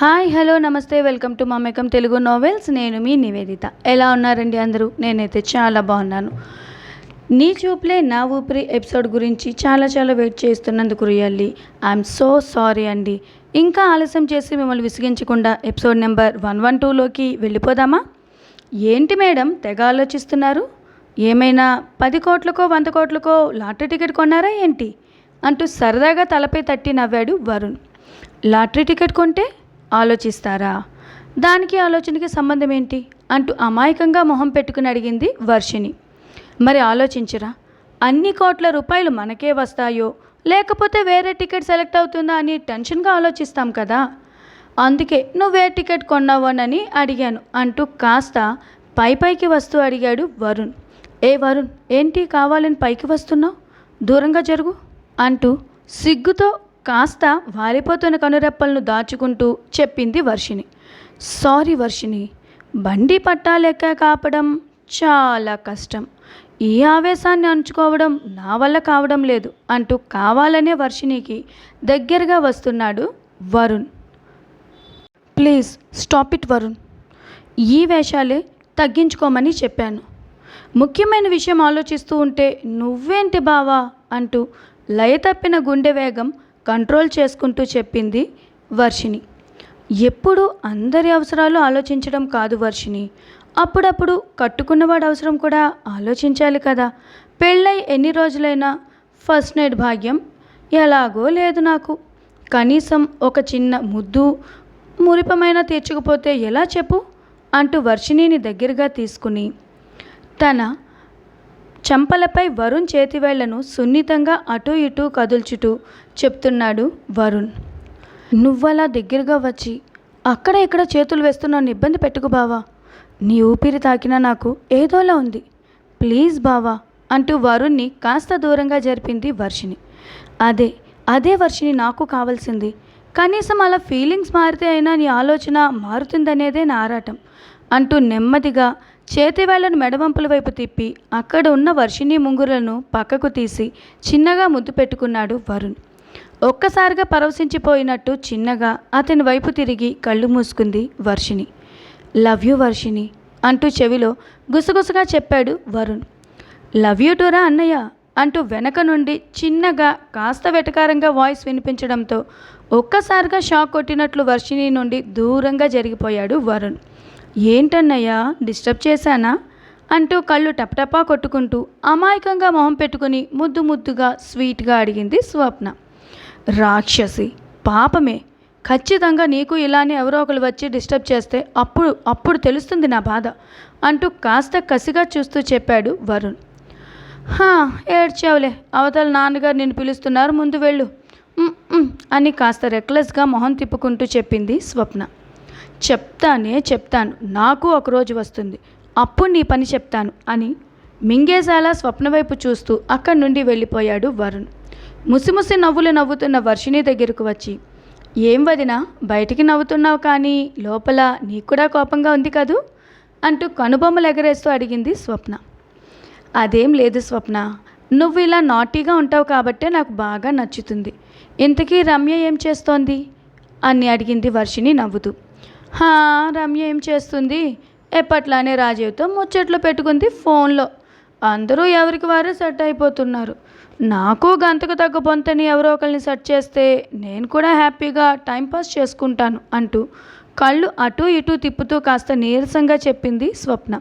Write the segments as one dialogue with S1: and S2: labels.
S1: Hi hello నమస్తే welcome to Mamekam Telugu novels. నేను మీ నివేదిత. ఎలా ఉన్నారండి అందరూ? నేనైతే చాలా బాగున్నాను. నీ చూపులే నా ఊపిరి ఎపిసోడ్ గురించి చాలా చాలా వెయిట్ చేస్తున్నందుకు రియల్లీ. ఐఎమ్ సో సారీ అండి. ఇంకా ఆలస్యం చేసి మిమ్మల్ని విసిగించకుండా ఎపిసోడ్ నెంబర్ వన్ వన్ టూలోకి వెళ్ళిపోదామా? ఏంటి మేడం తెగ ఆలోచిస్తున్నారు? ఏమైనా పది కోట్లకో వంద కోట్లకో లాటరీ టికెట్ కొన్నారా ఏంటి? అంటూ సరదాగా తలపై తట్టి నవ్వాడు వరుణ్. లాటరీ టికెట్ కొంటే ఆలోచిస్తారా? దానికి ఆలోచనకి సంబంధం ఏంటి? అంటూ అమాయకంగా మొహం పెట్టుకుని అడిగింది వర్షిణి. మరి ఆలోచించరా? అన్ని కోట్ల రూపాయలు మనకే వస్తాయో? లేకపోతే వేరే టికెట్ సెలెక్ట్ అవుతుందా అని టెన్షన్గా ఆలోచిస్తాం కదా? అందుకే నువ్వే టికెట్ కొన్నావోనని అడిగాను అంటూ కాస్త పై పైకి వస్తూ అడిగాడు వరుణ్. ఏ వరుణ్ ఏంటి కావాలని పైకి వస్తున్నావు? దూరంగా జరుగు అంటూ సిగ్గుతో కాస్త వాలిపోతున్న కనురెప్పలను దాచుకుంటూ చెప్పింది వర్షిని సారీ వర్షిని బండి పట్టాలెక్క కాపడం చాలా కష్టం. ఈ ఆవేశాన్ని అంచుకోవడం నా వల్ల కావడం లేదు అంటూ కావాలనే వర్షినికి దగ్గరగా వస్తున్నాడు Varun. Please stop it Varun. ఈ వేషాలే తగ్గించుకోమని చెప్పాను. ముఖ్యమైన విషయం ఆలోచిస్తూ ఉంటే నువ్వేంటి బావా అంటూ లయ తప్పిన గుండె వేగం కంట్రోల్ చేసుకుంటూ చెప్పింది వర్షిణి. ఎప్పుడు అందరి అవసరాలు ఆలోచించడం కాదు వర్షిణి. అప్పుడప్పుడు కట్టుకున్నవాడు అవసరం కూడా ఆలోచించాలి కదా. పెళ్ళై ఎన్ని రోజులైనా ఫస్ట్ నైట్ భాగ్యం ఎలాగో లేదు నాకు. కనీసం ఒక చిన్న ముద్దు మురిపమైన తీర్చకపోతే ఎలా చెప్పు? అంటూ వర్షిణిని దగ్గరగా తీసుకుని తన చెంపలపై వరుణ్ చేతివేళ్ళను సున్నితంగా అటూ ఇటూ కదుల్చుటూ చెప్తున్నాడు వరుణ్. నువ్వలా దగ్గరగా వచ్చి అక్కడ ఇక్కడ చేతులు వేస్తున్నాను ఇబ్బంది పెట్టుకు బావా. నీ ఊపిరి తాకినా నాకు ఏదోలా ఉంది. ప్లీజ్ బావా అంటూ వరుణ్ణి కాస్త దూరంగా జరిపింది వర్షిని అదే అదే వర్షిని నాకు కావాల్సింది. కనీసం అలా ఫీలింగ్స్ మారితే అయినా నీ ఆలోచన మారుతుందనేదే నా ఆరాటం అంటూ నెమ్మదిగా చేతివేళ్ళను మెడవంపుల వైపు తిప్పి అక్కడ ఉన్న వర్షిణి ముంగురులను పక్కకు తీసి చిన్నగా ముద్దు పెట్టుకున్నాడు వరుణ్. ఒక్కసారిగా పరవశించిపోయినట్టు చిన్నగా అతని వైపు తిరిగి కళ్ళు మూసుకుంది వర్షిణి. లవ్ యూ వర్షిణి అంటూ చెవిలో గుసగుసగా చెప్పాడు వరుణ్. లవ్ యూ టూరా అన్నయ్య అంటూ వెనక నుండి చిన్నగా కాస్త వెటకారంగా వాయిస్ వినిపించడంతో ఒక్కసారిగా షాక్ కొట్టినట్లు వర్షిణి నుండి దూరంగా జరిగిపోయాడు వరుణ్. ఏంటన్నయ్యా డిస్టర్బ్ చేశానా? అంటూ కళ్ళు టపటపా కొట్టుకుంటూ అమాయకంగా మొహం పెట్టుకుని ముద్దు ముద్దుగా స్వీట్గా అడిగింది స్వప్న. రాక్షసి పాపమే! ఖచ్చితంగా నీకు ఇలానే ఎవరో ఒకరు వచ్చి డిస్టర్బ్ చేస్తే అప్పుడు అప్పుడు తెలుస్తుంది నా బాధ అంటూ కాస్త కసిగా చూస్తూ చెప్పాడు వరుణ్. హా ఏడ్చావులే! అవతల నాన్నగారు నిన్ను పిలుస్తున్నారు ముందు వెళ్ళు. అని కాస్త రెక్లెస్గా మొహం తిప్పుకుంటూ చెప్పింది స్వప్న. చెప్తానే చెప్తాను. నాకు ఒకరోజు వస్తుంది. అప్పుడు నీ పని చెప్తాను అని మింగేశాలా స్వప్న వైపు చూస్తూ అక్కడి నుండి వెళ్ళిపోయాడు వరుణ్. ముసిముసి నవ్వులు నవ్వుతున్న వర్షిణి దగ్గరకు వచ్చి ఏం వదినా బయటికి నవ్వుతున్నావు కానీ లోపల నీకు కూడా కోపంగా ఉంది కదూ? అంటూ కనుబొమ్మలు ఎగరేస్తూ అడిగింది స్వప్న. అదేం లేదు స్వప్న. నువ్వు ఇలా నాటీగా ఉంటావు కాబట్టే నాకు బాగా నచ్చుతుంది. ఇంతకీ రమ్య ఏం చేస్తోంది? అని అడిగింది వర్షిని నవ్వుతూ. రమ్య ఏం చేస్తుంది? ఎప్పట్లానే రాజీవ్తో ముచ్చట్లు పెట్టుకుంది ఫోన్లో. అందరూ ఎవరికి వారే సెట్ అయిపోతున్నారు. నాకు గంతకు తగ్గ పొంతని ఎవరో ఒకరిని సెట్ చేస్తే నేను కూడా హ్యాపీగా టైంపాస్ చేసుకుంటాను అంటూ కళ్ళు అటూ ఇటూ తిప్పుతూ కాస్త నీరసంగా చెప్పింది స్వప్న.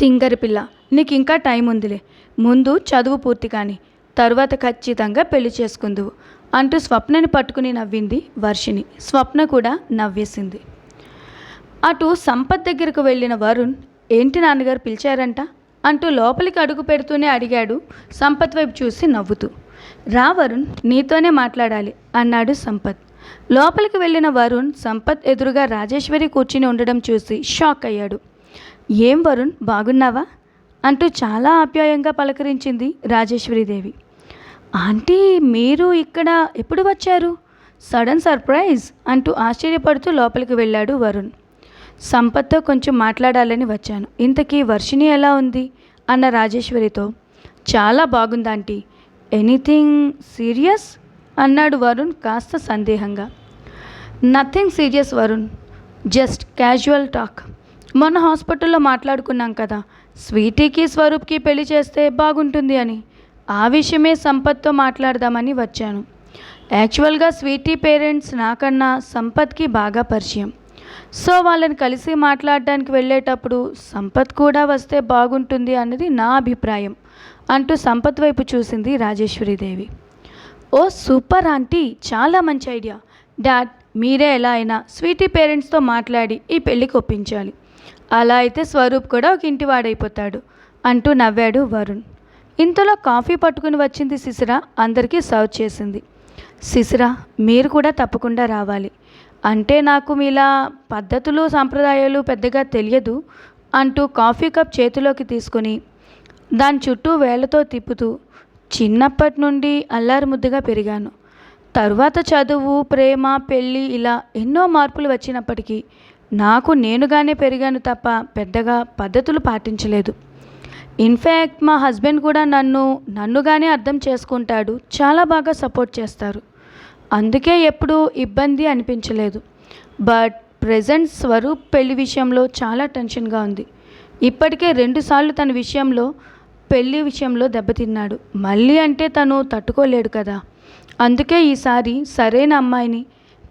S1: తింగరి పిల్ల నీకు ఇంకా టైం ఉందిలే. ముందు చదువు పూర్తి కానీ తరువాత ఖచ్చితంగా పెళ్ళి చేసుకుందువు. అంటూ స్వప్నని పట్టుకుని నవ్వింది వర్షిణి. స్వప్న కూడా నవ్వేసింది. అటు సంపత్ దగ్గరకు వెళ్ళిన వరుణ్ ఏంటి నాన్నగారు పిలిచారంట? అంటూ లోపలికి అడుగు పెడుతూనే అడిగాడు సంపత్ వైపు చూసి నవ్వుతూ. రా వరుణ్ నీతోనే మాట్లాడాలి అన్నాడు సంపత్. లోపలికి వెళ్ళిన వరుణ్ సంపత్ ఎదురుగా రాజేశ్వరి కూర్చుని ఉండడం చూసి షాక్ అయ్యాడు. ఏం వరుణ్ బాగున్నావా? అంటూ చాలా ఆప్యాయంగా పలకరించింది రాజేశ్వరీదేవి. ఆంటీ మీరు ఇక్కడ ఎప్పుడు వచ్చారు? సడన్ సర్ప్రైజ్ అంటూ ఆశ్చర్యపడుతూ లోపలికి వెళ్ళాడు వరుణ్. సంపత్తో కొంచెం మాట్లాడాలని వచ్చాను. ఇంతకీ వర్షిణి ఎలా ఉంది? అన్న రాజేశ్వరితో. చాలా బాగుంది ఆంటీ. Anything serious? అన్నాడు వరుణ్ కాస్త సందేహంగా. Nothing serious Varun. Just casual talk. మొన్న హాస్పిటల్లో మాట్లాడుకున్నాం కదా. స్వీటీకి స్వరూప్కి పెళ్ళి చేస్తే బాగుంటుంది అని. ఆ విషయమే సంపత్తో మాట్లాడదామని వచ్చాను. యాక్చువల్గా స్వీటీ పేరెంట్స్ నాకన్నా సంపత్కి బాగా పరిచయం. సో వాళ్ళని కలిసి మాట్లాడడానికి వెళ్ళేటప్పుడు సంపత్ కూడా వస్తే బాగుంటుంది అన్నది నా అభిప్రాయం అంటూ సంపత్ వైపు చూసింది రాజేశ్వరీదేవి. ఓ సూపర్ ఆంటీ! చాలా మంచి ఐడియా. డాడ్ మీరే ఎలా అయినా స్వీటీ పేరెంట్స్తో మాట్లాడి ఈ పెళ్ళికి ఒప్పించాలి. అలా అయితే స్వరూప్ కూడా ఒక ఇంటివాడైపోతాడు అంటూ నవ్వాడు వరుణ్. ఇంతలో కాఫీ పట్టుకుని వచ్చింది శిశిర అందరికీ సర్వ్ చేసింది. శిశిర మీరు కూడా తప్పకుండా రావాలి. అంటే నాకు మీలా పద్ధతులు సాంప్రదాయాలు పెద్దగా తెలియదు అంటూ కాఫీ కప్ చేతిలోకి తీసుకొని దాని చుట్టూ వేళ్ళతో తిప్పుతూ చిన్నప్పటి నుండి అల్లారు ముద్దుగా పెరిగాను. తరువాత చదువు ప్రేమ పెళ్ళి ఇలా ఎన్నో మార్పులు వచ్చినప్పటికీ నాకు నేనుగానే పెరిగాను తప్ప పెద్దగా పద్ధతులు పాటించలేదు. ఇన్ఫ్యాక్ట్ మా హస్బెండ్ కూడా నన్ను నన్నుగానే అర్థం చేసుకుంటాడు. చాలా బాగా సపోర్ట్ చేస్తారు. అందుకే ఎప్పుడూ ఇబ్బంది అనిపించలేదు. బట్ ప్రజెంట్ స్వరూప్ పెళ్ళి విషయంలో చాలా టెన్షన్గా ఉంది. ఇప్పటికే రెండుసార్లు తన విషయంలో పెళ్ళి విషయంలో దెబ్బతిన్నాడు. మళ్ళీ అంటే తను తట్టుకోలేడు కదా. అందుకే ఈసారి సరైన అమ్మాయిని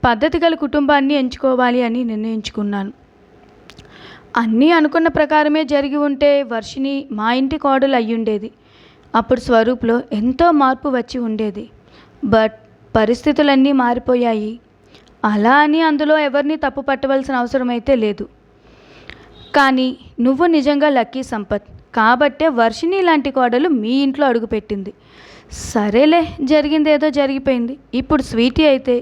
S1: పద్ధతి గల కుటుంబాన్ని ఎంచుకోవాలి అని నిర్ణయించుకున్నాను. అన్నీ అనుకున్న ప్రకారమే జరిగి ఉంటే వర్షిని మా ఇంటి కోడలు అయ్యుండేది. అప్పుడు స్వరూప్లో ఎంతో మార్పు వచ్చి ఉండేది. బట్ పరిస్థితులన్నీ మారిపోయాయి. అలా అని అందులో ఎవరిని తప్పు పట్టవలసిన అవసరం అయితే లేదు. కానీ నువ్వు నిజంగా లక్కీ సంపత్. కాబట్టే వర్షిని లాంటి కోడలు మీ ఇంట్లో అడుగుపెట్టింది సరేలే జరిగింది ఏదో జరిగిపోయింది. ఇప్పుడు స్వీటీ అయితే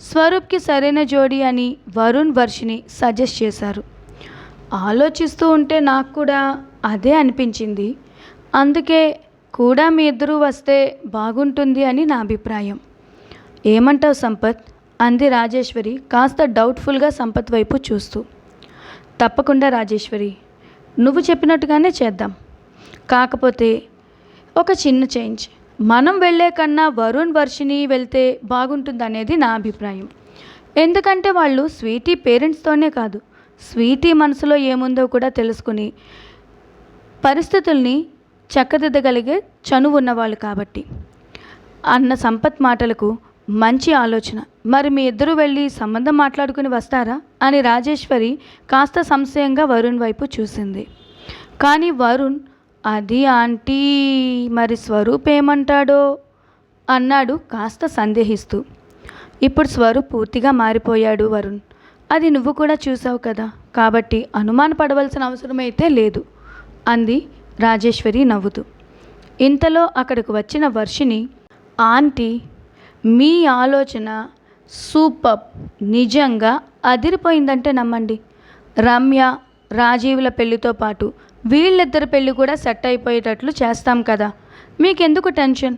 S1: స్వరూప్కి సరైన జోడీ అని వరుణ్ వర్షిని సజెస్ట్ చేశారు. ఆలోచిస్తూ ఉంటే నాకు కూడా అదే అనిపించింది. అందుకే కూడా మీ ఇద్దరూ వస్తే బాగుంటుంది అని నా అభిప్రాయం. ఏమంటావు సంపత్? అంది రాజేశ్వరి కాస్త డౌట్ఫుల్గా సంపత్ వైపు చూస్తూ. తప్పకుండా రాజేశ్వరి నువ్వు చెప్పినట్టుగానే చేద్దాం. కాకపోతే ఒక చిన్న చేంజ్. మనం వెళ్ళే కన్నా వరుణ్ వర్షిని వెళ్తే బాగుంటుంది అనేది నా అభిప్రాయం. ఎందుకంటే వాళ్ళు స్వీటీ పేరెంట్స్తోనే కాదు. స్వీటీ మనసులో ఏముందో కూడా తెలుసుకుని పరిస్థితుల్ని చక్కదిద్దగలిగే చనువు ఉన్నవాళ్ళు కాబట్టి. అన్న సంపత్ మాటలకు మంచి ఆలోచన. మరి మీ ఇద్దరు వెళ్ళి సంబంధం మాట్లాడుకుని వస్తారా? అని రాజేశ్వరి కాస్త సంశయంగా వరుణ్ వైపు చూసింది. కానీ వరుణ్ అది ఆంటీ మరి స్వరూప్ ఏమంటాడో? అన్నాడు కాస్త సందేహిస్తూ. ఇప్పుడు స్వరూప్ పూర్తిగా మారిపోయాడు వరుణ్. అది నువ్వు కూడా చూసావు కదా. కాబట్టి అనుమాన పడవలసిన అవసరమైతే లేదు అంది రాజేశ్వరి నవ్వుతూ. ఇంతలో అక్కడికి వచ్చిన వర్షిని ఆంటీ మీ ఆలోచన సూపర్ నిజంగా అదిరిపోయిందంటే నమ్మండి. రమ్య రాజీవుల పెళ్ళితో పాటు వీళ్ళిద్దరి పెళ్ళి కూడా సెట్ అయిపోయేటట్లు చేస్తాం కదా. మీకెందుకు టెన్షన్?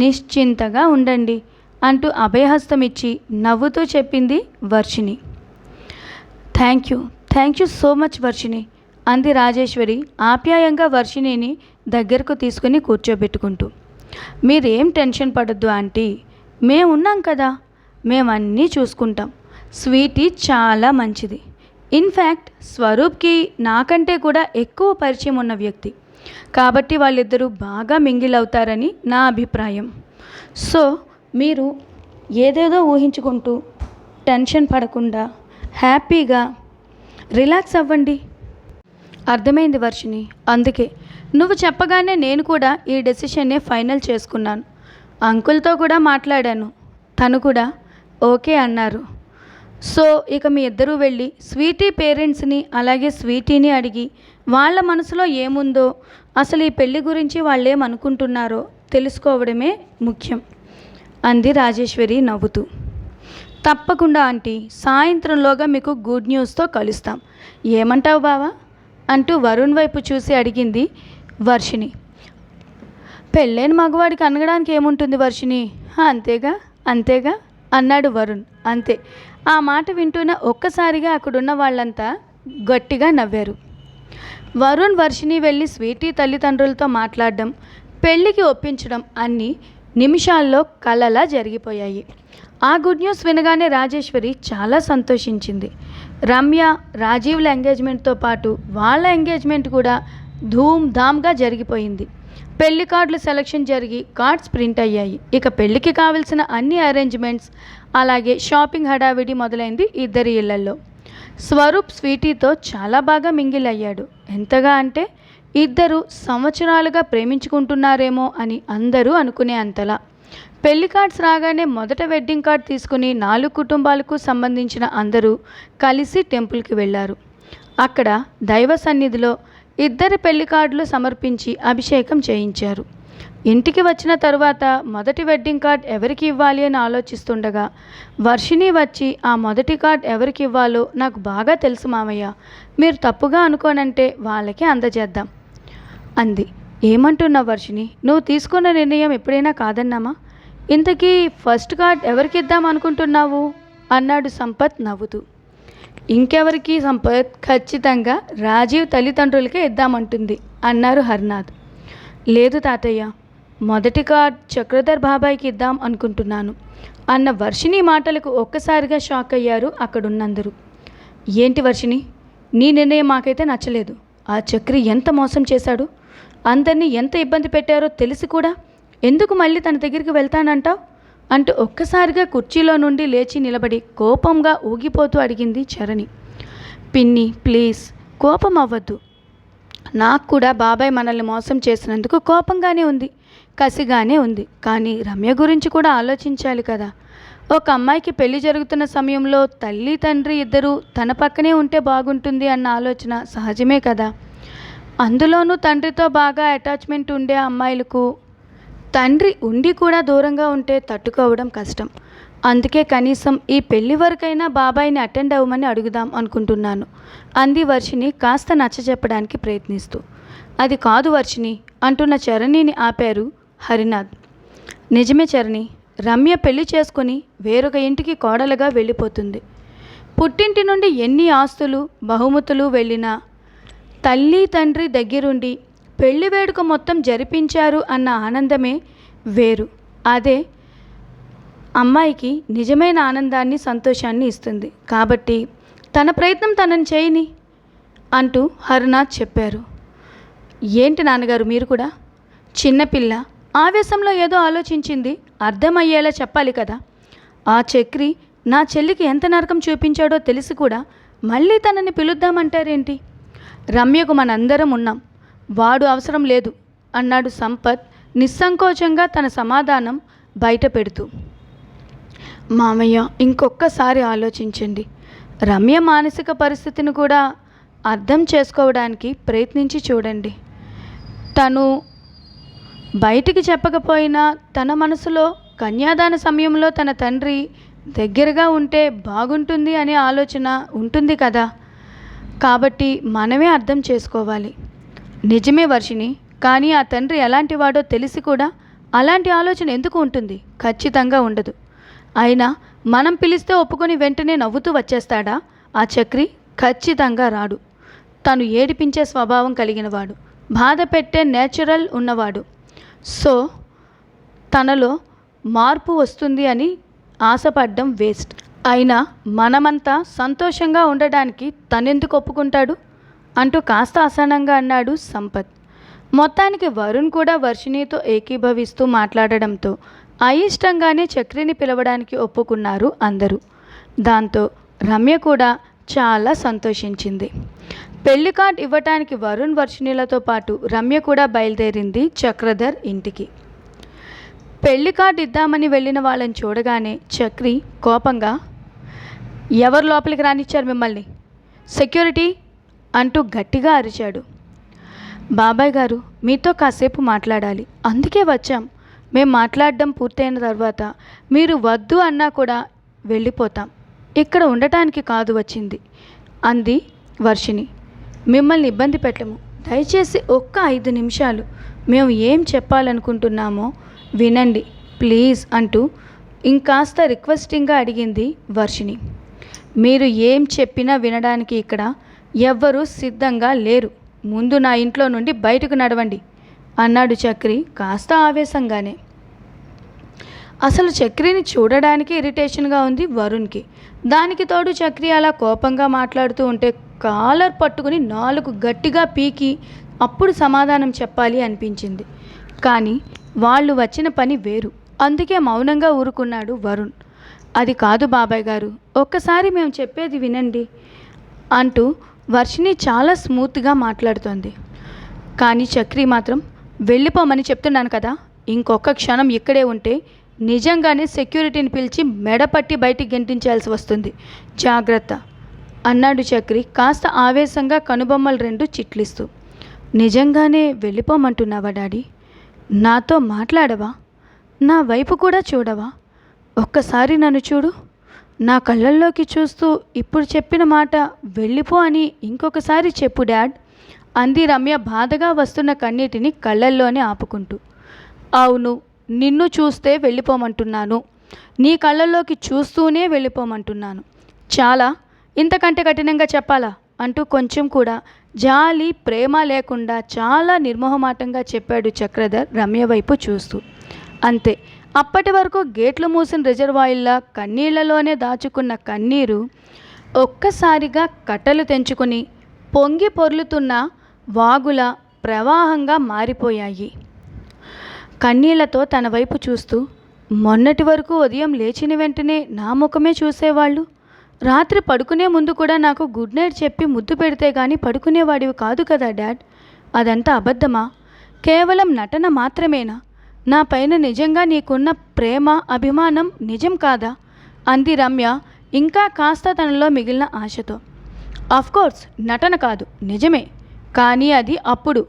S1: నిశ్చింతగా ఉండండి అంటూ అభయహస్తం ఇచ్చి నవ్వుతూ చెప్పింది Varshini thank you thank you so much Varshini అంది రాజేశ్వరి ఆప్యాయంగా వర్షిణిని దగ్గరకు తీసుకుని కూర్చోబెట్టుకుంటూ. మీరేం టెన్షన్ పడద్దు ఆంటీ. మేము ఉన్నాం కదా. మేము అన్నీ చూసుకుంటాం. స్వీటీ చాలా మంచిది. ఇన్ఫ్యాక్ట్ స్వరూప్కి నాకంటే కూడా ఎక్కువ పరిచయం ఉన్న వ్యక్తి. కాబట్టి వాళ్ళిద్దరూ బాగా మింగిల్ అవుతారని నా అభిప్రాయం. సో మీరు ఏదేదో ఊహించుకుంటూ టెన్షన్ పడకుండా హ్యాపీగా రిలాక్స్ అవ్వండి. అర్థమైంది వర్షిని అందుకే నువ్వు చెప్పగానే నేను కూడా ఈ డెసిషన్నే ఫైనల్ చేసుకున్నాను. అంకుల్తో కూడా మాట్లాడాను. తను కూడా ఓకే అన్నారు. సో ఇక మీ ఇద్దరూ వెళ్ళి స్వీటీ పేరెంట్స్ని అలాగే స్వీటీని అడిగి వాళ్ళ మనసులో ఏముందో అసలు ఈ పెళ్ళి గురించి వాళ్ళేమనుకుంటున్నారో తెలుసుకోవడమే ముఖ్యం. అంది రాజేశ్వరి నవ్వుతూ. తప్పకుండా ఆంటీ. సాయంత్రంలోగా మీకు గుడ్ న్యూస్తో కలుస్తాం. ఏమంటావు బావా? అంటూ వరుణ్ వైపు చూసి అడిగింది వర్షిణి. పెళ్ళైన మగవాడికి అనగడానికి ఏముంటుంది వర్షిణి? అంతేగా? అంతేగా? అన్నాడు వరుణ్. అంతే. ఆ మాట వింటున్న ఒక్కసారిగా అక్కడున్న వాళ్ళంతా గట్టిగా నవ్వారు. వరుణ్ వర్షిని వెళ్ళి స్వీటీ తల్లిదండ్రులతో మాట్లాడడం పెళ్ళికి ఒప్పించడం అన్నీ నిమిషాల్లో కలలా జరిగిపోయాయి. ఆ గుడ్ న్యూస్ వినగానే రాజేశ్వరి చాలా సంతోషించింది. రమ్య రాజీవ్ల ఎంగేజ్మెంట్తో పాటు వాళ్ళ ఎంగేజ్మెంట్ కూడా ధూమ్ ధామ్గా జరిగిపోయింది. పెళ్ళి కార్డులు సెలక్షన్ జరిగి కార్డ్స్ ప్రింట్ అయ్యాయి. ఇక పెళ్ళికి కావలసిన అన్ని అరేంజ్మెంట్స్ అలాగే షాపింగ్ హడావిడి మొదలైంది ఇద్దరి ఇళ్ళలో స్వరూప్ స్వీటీతో చాలా బాగా మింగిల్ అయ్యాడు. ఎంతగా అంటే ఇద్దరు సంవత్సరాలుగా ప్రేమించుకుంటున్నారేమో అని అందరూ అనుకునే అంతలా. పెళ్ళి కార్డ్స్ రాగానే మొదట వెడ్డింగ్ కార్డ్ తీసుకుని నాలుగు కుటుంబాలకు సంబంధించిన అందరూ కలిసి టెంపుల్కి వెళ్ళారు. అక్కడ దైవ సన్నిధిలో ఇద్దరి పెళ్ళి కార్డులు సమర్పించి అభిషేకం చేయించారు. ఇంటికి వచ్చిన తరువాత మొదటి వెడ్డింగ్ కార్డ్ ఎవరికి ఇవ్వాలి అని ఆలోచిస్తుండగా వర్షిణి వచ్చి ఆ మొదటి కార్డ్ ఎవరికి ఇవ్వాలో నాకు బాగా తెలుసు మామయ్య మీరు తప్పుగా అనుకోనంటే వాళ్ళకి అందజేద్దాం అంది. ఏమంటున్నావు వర్షిణి? నువ్వు తీసుకున్న నిర్ణయం ఎప్పుడైనా కాదన్నామా? ఇంతకీ ఫస్ట్ కార్డ్ ఎవరికి ఇద్దాం అనుకుంటున్నావు? అన్నాడు సంపత్ నవ్వుతూ. ఇంకెవరికి సంపత్? ఖచ్చితంగా రాజీవ్ తల్లిదండ్రులకే ఇద్దామంటుంది అన్నారు హర్నాథ్. లేదు తాతయ్య మొదటి కార్డ్ చక్రధర్ బాబాయ్కి ఇద్దాం అనుకుంటున్నాను అన్న వర్షిణి మాటలకు ఒక్కసారిగా షాక్ అయ్యారు అక్కడున్నందరూ. ఏంటి వర్షిణి? నీ నిర్ణయం మాకైతే నచ్చలేదు. ఆ చక్రి ఎంత మోసం చేశాడు? అందరినీ ఎంత ఇబ్బంది పెట్టారో తెలిసి కూడా. ఎందుకు మళ్ళీ తన దగ్గరికి వెళ్తానంటావు? అంటూ ఒక్కసారిగా కుర్చీలో నుండి లేచి నిలబడి కోపంగా ఊగిపోతూ అడిగింది చరణి. పిన్ని ప్లీజ్ కోపం అవ్వద్దు. నాకు కూడా బాబాయ్ మనల్ని మోసం చేసినందుకు కోపంగానే ఉంది కసిగానే ఉంది. కానీ రమ్య గురించి కూడా ఆలోచించాలి కదా. ఒక అమ్మాయికి పెళ్ళి జరుగుతున్న సమయంలో తల్లి తండ్రి ఇద్దరూ తన పక్కనే ఉంటే బాగుంటుంది అన్న ఆలోచన సహజమే కదా. అందులోనూ తండ్రితో బాగా అటాచ్మెంట్ ఉండే అమ్మాయిలకు తండ్రి ఉండి కూడా దూరంగా ఉంటే తట్టుకోవడం కష్టం. అందుకే కనీసం ఈ పెళ్ళి వరకైనా బాబాయిని అటెండ్ అవ్వమని అడుగుదాం అనుకుంటున్నాను. అంది వర్షిని కాస్త నచ్చజెప్పడానికి ప్రయత్నిస్తూ. అది కాదు వర్షిని అంటున్న చరణిని ఆపారు హరినాథ్. నిజమే చరణి రమ్య పెళ్ళి చేసుకుని వేరొక ఇంటికి కోడలుగా వెళ్ళిపోతుంది. పుట్టింటి నుండి ఎన్ని ఆస్తులు బహుమతులు వెళ్ళినా తల్లి తండ్రి దగ్గరుండి పెళ్ళి వేడుక మొత్తం జరిపించారు అన్న ఆనందమే వేరు. అదే అమ్మాయికి నిజమైన ఆనందాన్ని సంతోషాన్ని ఇస్తుంది. కాబట్టి తన ప్రయత్నం తనని చేయని అంటూ హరునాథ్ చెప్పారు. ఏంటి నాన్నగారు మీరు కూడా? చిన్నపిల్ల ఆవేశంలో ఏదో ఆలోచించింది. అర్థమయ్యేలా చెప్పాలి కదా. ఆ చక్రి నా చెల్లికి ఎంత నరకం చూపించాడో తెలిసి కూడా మళ్ళీ తనని పిలుద్దామంటారేంటి? రమ్యకు మనందరం ఉన్నాం. వాడు అవసరం లేదు అన్నాడు సంపత్ నిస్సంకోచంగా తన సమాధానం బయట పెడుతూ మామయ్య ఇంకొక్కసారి ఆలోచించండి. రమ్య మానసిక పరిస్థితిని కూడా అర్థం చేసుకోవడానికి ప్రయత్నించి చూడండి. తను బయటికి చెప్పకపోయినా తన మనసులో కన్యాదాన సమయంలో తన తండ్రి దగ్గరగా ఉంటే బాగుంటుంది అనే ఆలోచన ఉంటుంది కదా. కాబట్టి మనమే అర్థం చేసుకోవాలి. నిజమే వర్షిని కానీ ఆ తండ్రి ఎలాంటి వాడో తెలిసి కూడా అలాంటి ఆలోచన ఎందుకు ఉంటుంది? ఖచ్చితంగా ఉండదు. అయినా మనం పిలిస్తే ఒప్పుకొని వెంటనే నవ్వుతూ వచ్చేస్తాడా? ఆ చక్రి ఖచ్చితంగా రాడు. తను ఏడిపించే స్వభావం కలిగినవాడు బాధ పెట్టే నేచురల్ ఉన్నవాడు. సో తనలో మార్పు వస్తుంది అని ఆశపడ్డం వేస్ట్. అయినా మనమంతా సంతోషంగా ఉండడానికి తనెందుకు ఒప్పుకుంటాడు? అంటూ కాస్త అసహనంగా అన్నాడు సంపత్. మొత్తానికి వరుణ్ కూడా వర్షిణితో ఏకీభవిస్తూ మాట్లాడడంతో అయిష్టంగానే చక్రిని పిలవడానికి ఒప్పుకున్నారు అందరూ. దాంతో రమ్య కూడా చాలా సంతోషించింది. పెళ్ళి కార్డ్ ఇవ్వటానికి వరుణ్ వర్షిణిలతో పాటు రమ్య కూడా బయలుదేరింది చక్రధర్ ఇంటికి. పెళ్ళి కార్డు ఇద్దామని వెళ్ళిన వాళ్ళని చూడగానే చక్రి కోపంగా ఎవరు లోపలికి రానిచ్చారు మిమ్మల్ని? సెక్యూరిటీ అంటూ గట్టిగా అరిచాడు. బాబాయ్ గారు మీతో కాసేపు మాట్లాడాలి. అందుకే వచ్చాం. మేము మాట్లాడడం పూర్తయిన తర్వాత మీరు వద్దు అన్నా కూడా వెళ్ళిపోతాం. ఇక్కడ ఉండటానికి కాదు వచ్చింది అంది వర్షిని మిమ్మల్ని ఇబ్బంది పెట్టము దయచేసి ఒక్క ఐదు నిమిషాలు మేము ఏం చెప్పాలనుకుంటున్నామో వినండి ప్లీజ్ అంటూ ఇంకాస్త రిక్వెస్టింగ్గా అడిగింది వర్షిని మీరు ఏం చెప్పినా వినడానికి ఇక్కడ ఎవ్వరూ సిద్ధంగా లేరు. ముందు నా ఇంట్లో నుండి బయటకు నడవండి అన్నాడు చక్రి కాస్త ఆవేశంగానే. అసలు చక్రిని చూడడానికి ఇరిటేషన్గా ఉంది వరుణ్కి. దానికి తోడు చక్రి అలా కోపంగా మాట్లాడుతూ ఉంటే కాలర్ పట్టుకుని నాలుగు గట్టిగా పీకి అప్పుడు సమాధానం చెప్పాలి అనిపించింది. కానీ వాళ్ళు వచ్చిన పని వేరు. అందుకే మౌనంగా ఊరుకున్నాడు వరుణ్. అది కాదు బాబాయ్ గారు ఒక్కసారి మేము చెప్పేది వినండి అంటూ వర్షిని చాలా స్మూత్గా మాట్లాడుతోంది. కానీ చక్రి మాత్రం వెళ్ళిపోమని చెప్తున్నాను కదా ఇంకొక క్షణం ఇక్కడే ఉంటే నిజంగానే సెక్యూరిటీని పిలిచి మెడపట్టి బయటికి గెంటించాల్సి వస్తుంది. జాగ్రత్త అన్నాడు చక్రి కాస్త ఆవేశంగా కనుబొమ్మలు రెండు చిట్లిస్తూ. నిజంగానే వెళ్ళిపోమంటున్నావా డాడీ? నాతో మాట్లాడవా? నా వైపు కూడా చూడవా? ఒక్కసారి నన్ను చూడు. నా కళ్ళల్లోకి చూస్తూ ఇప్పుడు చెప్పిన మాట వెళ్ళిపో అని ఇంకొకసారి చెప్పు డాడ్. అంది రమ్య బాధగా వస్తున్న కన్నీటిని కళ్ళల్లోనే ఆపుకుంటూ. అవును నిన్ను చూస్తే వెళ్ళిపోమంటున్నాను. నీ కళ్ళల్లోకి చూస్తూనే వెళ్ళిపోమంటున్నాను. చాలా ఇంతకంటే కఠినంగా చెప్పాలా? అంటూ కొంచెం కూడా జాలి ప్రేమ లేకుండా చాలా నిర్మోహమాటంగా చెప్పాడు చక్రధర్ రమ్య వైపు చూస్తూ. అంతే అప్పటి వరకు గేట్లు మూసిన రిజర్వాయిల్లా కన్నీళ్ళలోనే దాచుకున్న కన్నీరు ఒక్కసారిగా కట్టలు తెంచుకుని పొంగి పొర్లుతున్న వాగుల ప్రవాహంగా మారిపోయాయి. కన్నీళ్ళతో తన వైపు చూస్తూ మొన్నటి వరకు ఉదయం లేచిన వెంటనే నా ముఖమే చూసేవాళ్ళు. రాత్రి పడుకునే ముందు కూడా నాకు గుడ్ నైట్ చెప్పి ముద్దు పెడితే కానీ పడుకునేవాడివి కాదు కదా డాడ్. అదంతా అబద్ధమా? కేవలం నటన మాత్రమేనా? నా పైన నిజంగా నీకున్న ప్రేమ అభిమానం నిజం కాదా? అంది రమ్య ఇంకా కాస్త తనలో మిగిలిన ఆశతో. కోర్స్ నటన కాదు నిజమే. కానీ అది అప్పుడు.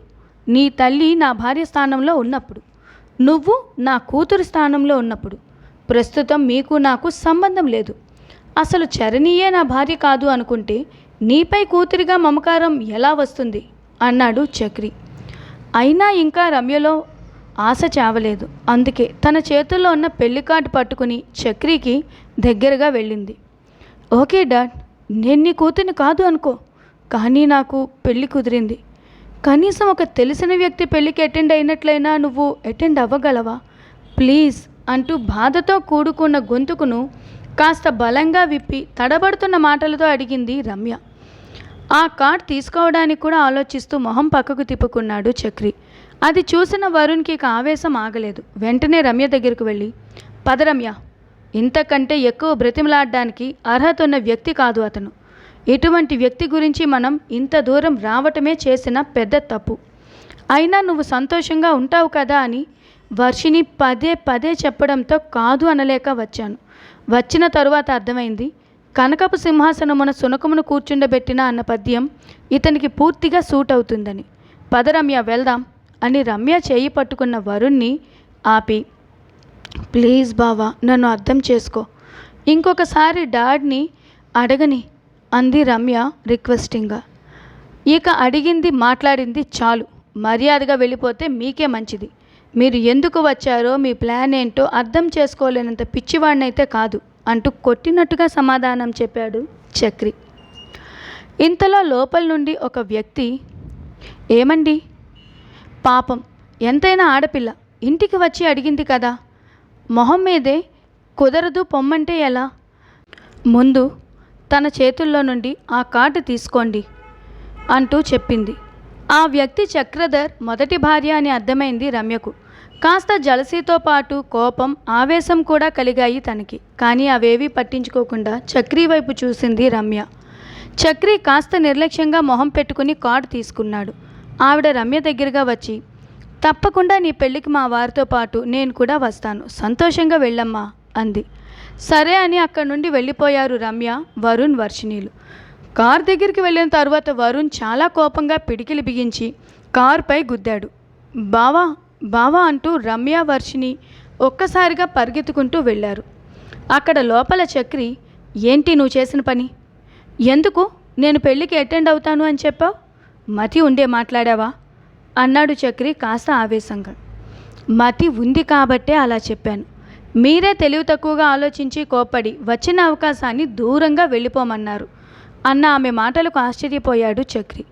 S1: నీ తల్లి నా భార్య స్థానంలో ఉన్నప్పుడు. నువ్వు నా కూతురు స్థానంలో ఉన్నప్పుడు. ప్రస్తుతం మీకు నాకు సంబంధం లేదు. అసలు చరణీయే నా భార్య కాదు అనుకుంటే నీపై కూతురిగా మమకారం ఎలా వస్తుంది? అన్నాడు చక్రి. అయినా ఇంకా రమ్యలో ఆశ చావలేదు. అందుకే తన చేతుల్లో ఉన్న పెళ్ళి కార్డు పట్టుకుని చక్రికి దగ్గరగా వెళ్ళింది. ఓకే డాడ్ నేను నీ కూతురిని కాదు అనుకో కానీ నాకు పెళ్ళి కుదిరింది. కనీసం ఒక తెలిసిన వ్యక్తి పెళ్ళికి అటెండ్ అయినట్లయినా నువ్వు అటెండ్ అవ్వగలవా? ప్లీజ్ అంటూ బాధతో కూడుకున్న గొంతుకును కాస్త బలంగా విప్పి తడబడుతున్న మాటలతో అడిగింది రమ్య. ఆ కార్డ్ తీసుకోవడానికి కూడా ఆలోచిస్తూ మొహం పక్కకు తిప్పుకున్నాడు చక్రి. అది చూసిన వరుణ్కి ఇక ఆవేశం ఆగలేదు. వెంటనే రమ్య దగ్గరకు వెళ్ళి పద రమ్య ఇంతకంటే ఎక్కువ బ్రతిమలాడడానికి అర్హత ఉన్న వ్యక్తి కాదు అతను. ఇటువంటి వ్యక్తి గురించి మనం ఇంత దూరం రావటమే చేసిన పెద్ద తప్పు. అయినా నువ్వు సంతోషంగా ఉంటావు కదా అని వర్షిని పదే పదే చెప్పడంతో కాదు అనలేక వచ్చాను. వచ్చిన తరువాత అర్థమైంది కనకపు సింహాసనమున సునకమును కూర్చుండబెట్టిన అన్న పద్యం ఇతనికి పూర్తిగా సూట్ అవుతుందని పదరమ్య వెళ్దాం. అని రమ్య చేయి పట్టుకున్న వరుణ్ణి ఆపి ప్లీజ్ బావా నన్ను అర్థం చేసుకో. ఇంకొకసారి డాడ్ని అడగని అంది రమ్య రిక్వెస్టింగ్గా. ఇక అడిగింది మాట్లాడింది చాలు. మర్యాదగా వెళ్ళిపోతే మీకే మంచిది. మీరు ఎందుకు వచ్చారో మీ ప్లాన్ ఏంటో అర్థం చేసుకోలేనంత పిచ్చివాడినైతే కాదు అంటూ కొట్టినట్టుగా సమాధానం చెప్పాడు చక్రి. ఇంతలో లోపల నుండి ఒక వ్యక్తి ఏమండి? పాపం. ఎంతైనా ఆడపిల్ల. ఇంటికి వచ్చి అడిగింది కదా. మొహం మీదే కుదరదు పొమ్మంటే ఎలా? ముందు తన చేతుల్లో నుండి ఆ కార్డు తీసుకోండి అంటూ చెప్పింది. ఆ వ్యక్తి చక్రధర్ మొదటి భార్య అని అర్థమైంది రమ్యకు. కాస్త జలసీతో పాటు కోపం ఆవేశం కూడా కలిగాయి తనకి. కానీ అవేవీ పట్టించుకోకుండా చక్రి వైపు చూసింది రమ్య. చక్రి కాస్త నిర్లక్ష్యంగా మొహం పెట్టుకుని కార్డు తీసుకున్నాడు. ఆవిడ రమ్య దగ్గరగా వచ్చి తప్పకుండా నీ పెళ్ళికి మా వారితో పాటు నేను కూడా వస్తాను. సంతోషంగా వెళ్ళమ్మా అంది. సరే అని అక్కడి నుండి వెళ్ళిపోయారు రమ్య వరుణ్ వర్షిణీలు. కార్ దగ్గరికి వెళ్ళిన తర్వాత వరుణ్ చాలా కోపంగా పిడికిలి బిగించి కారుపై గుద్దాడు. బావా బావా అంటూ రమ్య వర్షిని ఒక్కసారిగా పరిగెత్తుకుంటూ వెళ్ళారు. అక్కడ లోపల చక్రి ఏంటి నువ్వు చేసిన పని? ఎందుకు? నేను పెళ్ళికి అటెండ్ అవుతాను అని చెప్పావు? మతి ఉండే మాట్లాడావా? అన్నాడు చక్రి కాస్త ఆవేశంగా. మతి ఉంది కాబట్టే అలా చెప్పాను. మీరే తెలివి తక్కువగా ఆలోచించి కోపడి వచ్చిన అవకాశాన్ని దూరంగా వెళ్ళిపోమన్నారు అన్న ఆమె మాటలకు ఆశ్చర్యపోయాడు చక్రి.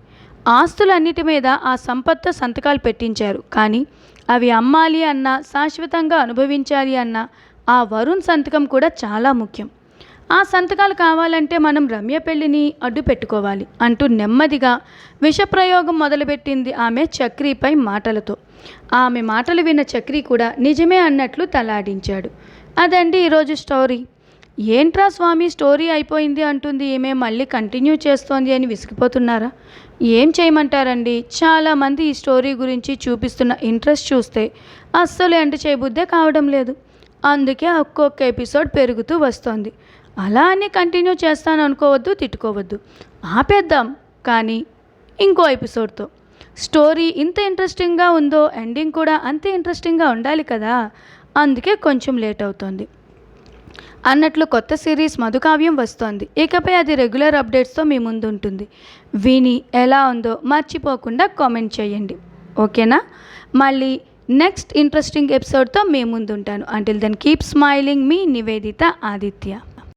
S1: ఆస్తులన్నిటి మీద ఆ సంపత్తు సంతకాలు పెట్టించారు. కానీ అవి అమ్మాలి అన్న శాశ్వతంగా అనుభవించాలి అన్న ఆ వరుణ్ సంతకం కూడా చాలా ముఖ్యం. ఆ సంతకాలు కావాలంటే మనం రమ్య పెళ్ళిని అడ్డు పెట్టుకోవాలి అంటూ నెమ్మదిగా విషప్రయోగం మొదలుపెట్టింది ఆమె చక్రీపై మాటలతో. ఆమె మాటలు విన్న చక్రి కూడా నిజమే అన్నట్లు తలాడించాడు. అదండి ఈరోజు స్టోరీ. ఏంట్రా స్వామి స్టోరీ అయిపోయింది అంటుంది ఈమె మళ్ళీ కంటిన్యూ చేస్తోంది అని విసిగిపోతున్నారా? ఏం చేయమంటారండి? చాలామంది ఈ స్టోరీ గురించి చూపిస్తున్న ఇంట్రెస్ట్ చూస్తే అస్సలు ఎంట చేయబుద్దే కావడం లేదు. అందుకే ఒక్కొక్క ఎపిసోడ్ పెరుగుతూ వస్తోంది. అలా అని కంటిన్యూ చేస్తాను అనుకోవద్దు తిట్టుకోవద్దు. ఆపేద్దాం కానీ ఇంకో ఎపిసోడ్తో. స్టోరీ ఇంత ఇంట్రెస్టింగ్గా ఉందో ఎండింగ్ కూడా అంతే ఇంట్రెస్టింగ్గా ఉండాలి కదా? అందుకే కొంచెం లేట్ అవుతుంది. అన్నట్లు కొత్త సిరీస్ మధుకావ్యం వస్తోంది. ఇకపై అది రెగ్యులర్ అప్డేట్స్తో మీ ముందు ఉంటుంది విని ఎలా ఉందో మర్చిపోకుండా కామెంట్ చేయండి. ఓకేనా? మళ్ళీ నెక్స్ట్ ఇంట్రెస్టింగ్ ఎపిసోడ్తో మీ ముందు ఉంటాను అంటిల్ దెన్ కీప్ స్మైలింగ్ మీ నివేదిత ఆదిత్య.